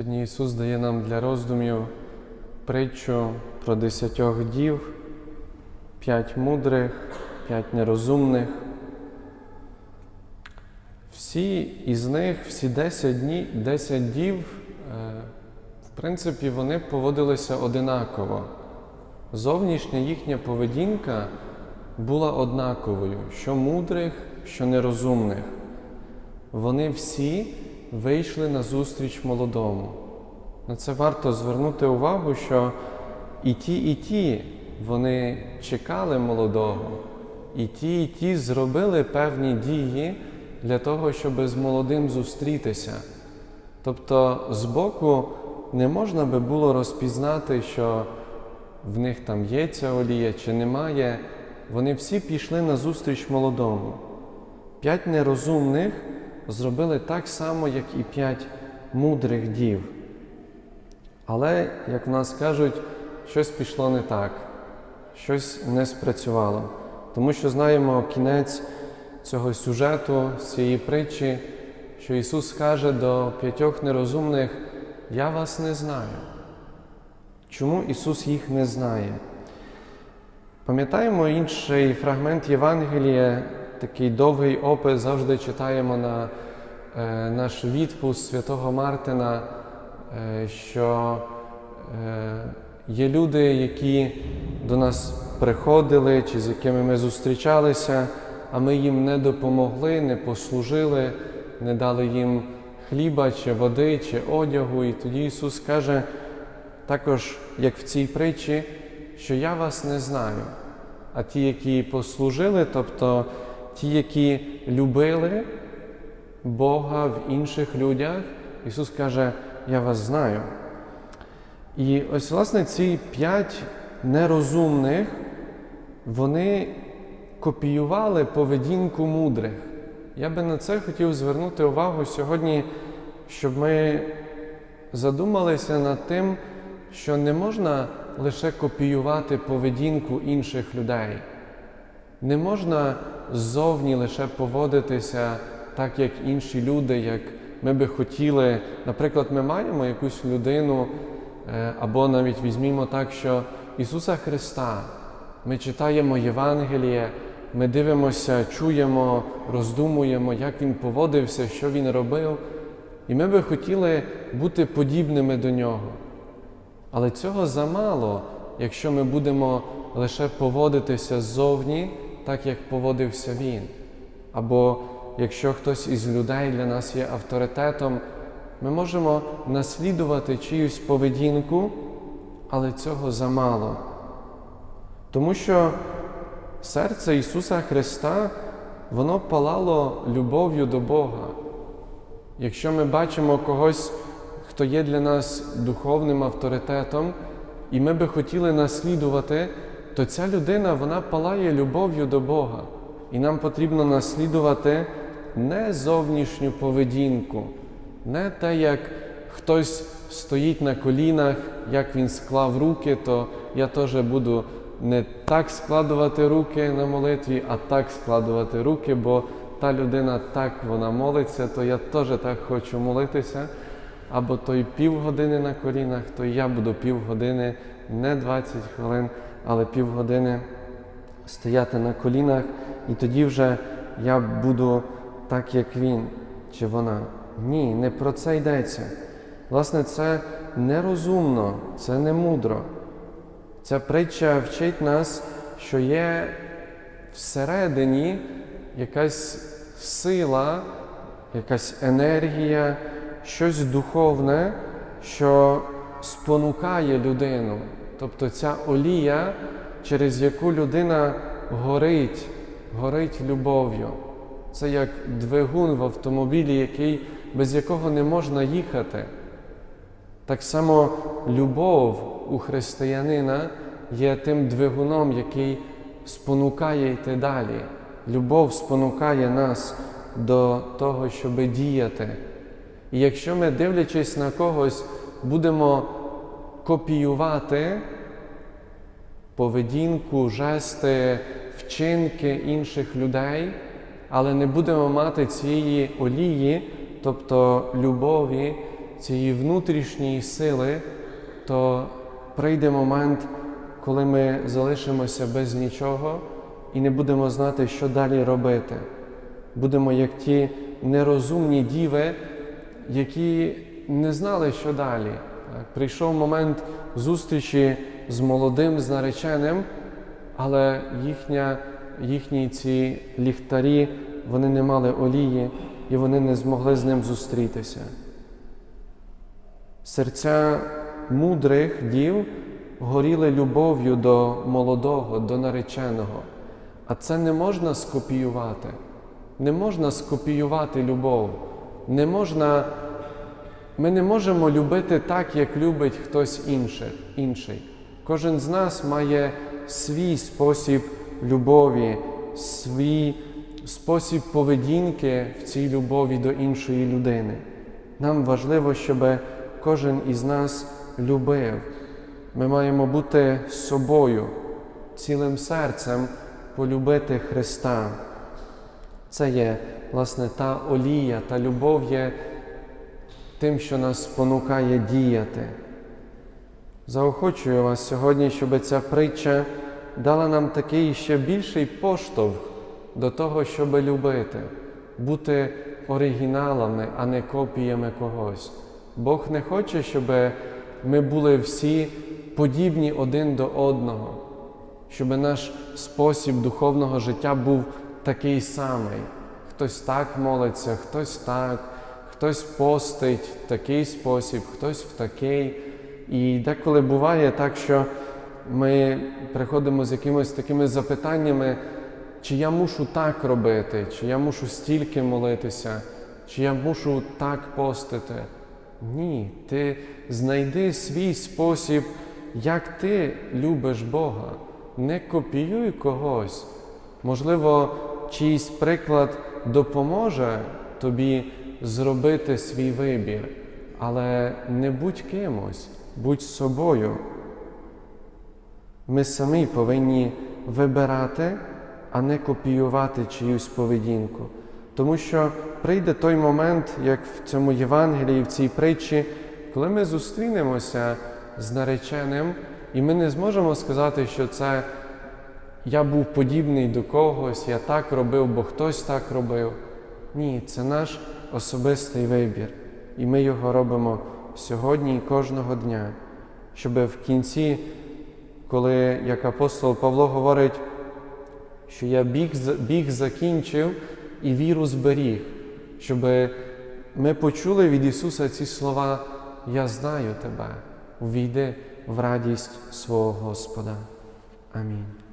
Сьогодні Ісус дає нам для роздумів притчу про десятьох дів, п'ять мудрих, п'ять нерозумних. Всі із них, всі десять днів, десять дів, е, в принципі, вони поводилися одинаково. Зовнішня їхня поведінка була однаковою, що мудрих, що нерозумних. Вони всі вийшли на зустріч молодому. На це варто звернути увагу, що і ті, і ті вони чекали молодого, і ті, і ті зробили певні дії для того, щоб з молодим зустрітися. Тобто збоку не можна би було розпізнати, що в них там є ця олія чи немає. Вони всі пішли на зустріч молодому. П'ять нерозумних зробили так само, як і п'ять мудрих дів. Але, як в нас кажуть, щось пішло не так, щось не спрацювало. Тому що знаємо кінець цього сюжету, цієї притчі, що Ісус каже до п'ятьох нерозумних: Я вас не знаю. Чому Ісус їх не знає? Пам'ятаємо інший фрагмент Євангелія, такий довгий опис завжди читаємо на е, наш відпуск святого Мартина, е, що е, є люди, які до нас приходили чи з якими ми зустрічалися, а ми їм не допомогли, не послужили, не дали їм хліба, чи води, чи одягу. І тоді Ісус каже, також, як в цій притчі, що я вас не знаю. А ті, які послужили, тобто ті, які любили Бога в інших людях, Ісус каже, я вас знаю. І ось, власне, ці п'ять нерозумних, вони копіювали поведінку мудрих. Я би на це хотів звернути увагу сьогодні, щоб ми задумалися над тим, що не можна лише копіювати поведінку інших людей. Не можна ззовні лише поводитися так, як інші люди, як ми би хотіли. Наприклад, ми маємо якусь людину, е, або навіть візьмімо так, що Ісуса Христа, ми читаємо Євангеліє, ми дивимося, чуємо, роздумуємо, як Він поводився, що Він робив, і ми би хотіли бути подібними до Нього. Але цього замало, якщо ми будемо лише поводитися ззовні, так як поводився він. Або якщо хтось із людей для нас є авторитетом, ми можемо наслідувати чиюсь поведінку, але цього замало. Тому що серце Ісуса Христа, воно палало любов'ю до Бога. Якщо ми бачимо когось, хто є для нас духовним авторитетом, і ми би хотіли наслідувати, то ця людина вона палає любов'ю до Бога. І нам потрібно наслідувати не зовнішню поведінку, не те, як хтось стоїть на колінах, як він склав руки, то я теж буду не так складувати руки на молитві, а так складувати руки, бо та людина так вона молиться, то я теж так хочу молитися. Або той півгодини на колінах, то я буду півгодини, не 20 хвилин, але півгодини стояти на колінах, і тоді вже я буду так, як він чи вона. Ні, не про це йдеться. Власне, це нерозумно, це не мудро. Ця притча вчить нас, що є всередині якась сила, якась енергія, щось духовне, що спонукає людину. Тобто ця олія, через яку людина горить, горить любов'ю. Це як двигун в автомобілі, який, без якого не можна їхати. Так само любов у християнина є тим двигуном, який спонукає йти далі. Любов спонукає нас до того, щоб діяти. І якщо ми, дивлячись на когось, будемо копіювати поведінку, жести, вчинки інших людей, але не будемо мати цієї олії, тобто любові, цієї внутрішньої сили, то прийде момент, коли ми залишимося без нічого і не будемо знати, що далі робити. Будемо як ті нерозумні діви, які не знали, що далі. Прийшов момент зустрічі з молодим, з нареченим, але їхня, їхні ці ліхтарі вони не мали олії і вони не змогли з ним зустрітися. Серця мудрих дів горіли любов'ю до молодого, до нареченого. А це не можна скопіювати. Не можна скопіювати любов. Не можна, ми не можемо любити так, як любить хтось інший. Кожен з нас має свій спосіб любові, свій спосіб поведінки в цій любові до іншої людини. Нам важливо, щоб кожен із нас любив. Ми маємо бути собою, цілим серцем полюбити Христа. Це є, власне, та олія, та любов є тим, що нас спонукає діяти. Заохочую вас сьогодні, щоб ця притча дала нам такий ще більший поштовх до того, щоб любити, бути оригіналами, а не копіями когось. Бог не хоче, щоб ми були всі подібні один до одного, щоб наш спосіб духовного життя був такий самий. Хтось так молиться, хтось так, хтось постить в такий спосіб, хтось в такий. І деколи буває так, що ми приходимо з якимись такими запитаннями, чи я мушу так робити, чи я мушу стільки молитися, чи я мушу так постити. Ні, ти знайди свій спосіб, як ти любиш Бога. Не копіюй когось. Можливо, чийсь приклад допоможе тобі зробити свій вибір, але не будь кимось, будь собою. Ми самі повинні вибирати, а не копіювати чиюсь поведінку. Тому що прийде той момент, як в цьому Євангелії, в цій притчі, коли ми зустрінемося з нареченим, і ми не зможемо сказати, що це я був подібний до когось, я так робив, бо хтось так робив. Ні, це наш особистий вибір. І ми його робимо сьогодні і кожного дня, щоб в кінці, коли як апостол Павло говорить, що я біг, біг закінчив і віру зберіг, щоб ми почули від Ісуса ці слова Я знаю тебе, увійди в радість свого Господа. Амінь.